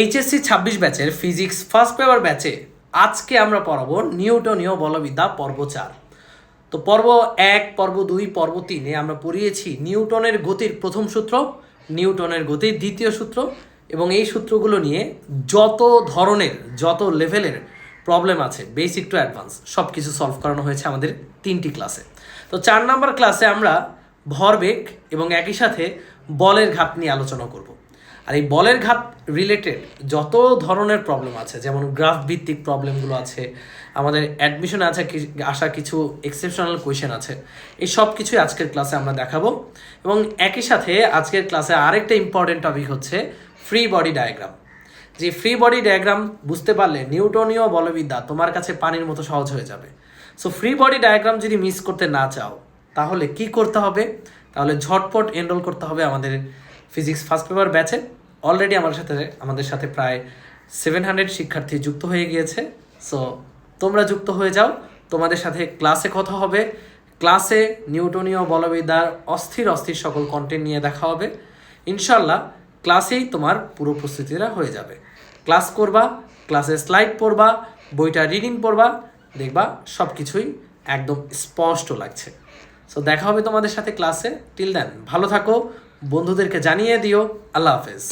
HSC ছাব্বিশ ব্যাচের physics first paper ব্যাচে আজকে আমরা পড়াবো নিউটনীয় বলবিদ্যা পর্ব চার। তো পর্ব এক, পর্ব দুই, পর্ব তিনে আমরা পড়িয়েছি নিউটনের গতির প্রথম সূত্র, নিউটনের গতির দ্বিতীয় সূত্র এবং এই সূত্রগুলো নিয়ে যত ধরনের, যত লেভেলের প্রবলেম আছে বেসিক টু অ্যাডভান্স সব কিছু সলভ করানো হয়েছে আমাদের তিনটি ক্লাসে তো চার নাম্বার ক্লাসে আমরা ভরবেগ এবং একই সাথে বলের ঘাত নিয়ে আলোচনা করব। আর এই বলের ঘাত রিলেটেড যত ধরনের প্রবলেম আছে, যেমন গ্রাফ ভিত্তিক প্রবলেমগুলো আছে, আমাদের অ্যাডমিশনে আছে আসা কিছু এক্সেপশনাল কোয়েশ্চেন আছে, এই সব কিছুই আজকের ক্লাসে আমরা দেখাবো। এবং একই সাথে আজকের ক্লাসে আরেকটা ইম্পর্টেন্ট টপিক হচ্ছে ফ্রি বডি ডায়াগ্রাম যে ফ্রি বডি ডায়াগ্রাম বুঝতে পারলে নিউটনীয় বলবিদ্যা তোমার কাছে পানির মতো সহজ হয়ে যাবে। সো ফ্রি বডি ডায়াগ্রাম যদি মিস করতে না চাও, তাহলে কি করতে হবে? তাহলে ঝটপট এনরোল করতে হবে আমাদের ফিজিক্স ফার্স্ট পেপার ব্যাচে অলরেডি আমার সাথে, আমাদের সাথে প্রায় সেভেন হান্ড্রেড শিক্ষার্থী যুক্ত হয়ে গিয়েছে। সো তোমরা যুক্ত হয়ে যাও। তোমাদের সাথে ক্লাসে কথা হবে। ক্লাসে নিউটনীয় বলবিদ্যার অস্থির অস্থির সকল কন্টেন্ট নিয়ে দেখা হবে। ইনশাল্লাহ ক্লাসেই তোমার পুরো প্রস্তুতিটা হয়ে যাবে। ক্লাস করবা ক্লাসে স্লাইড পড়বা, বইটা রিডিং পড়বা, দেখবা সব কিছুই একদম স্পষ্ট লাগছে। সো দেখা হবে তোমাদের সাথে ক্লাসে টিল দেন ভালো থাকো, বন্ধুদেরকে জানিয়ে দিও, আল্লাহ হাফেজ।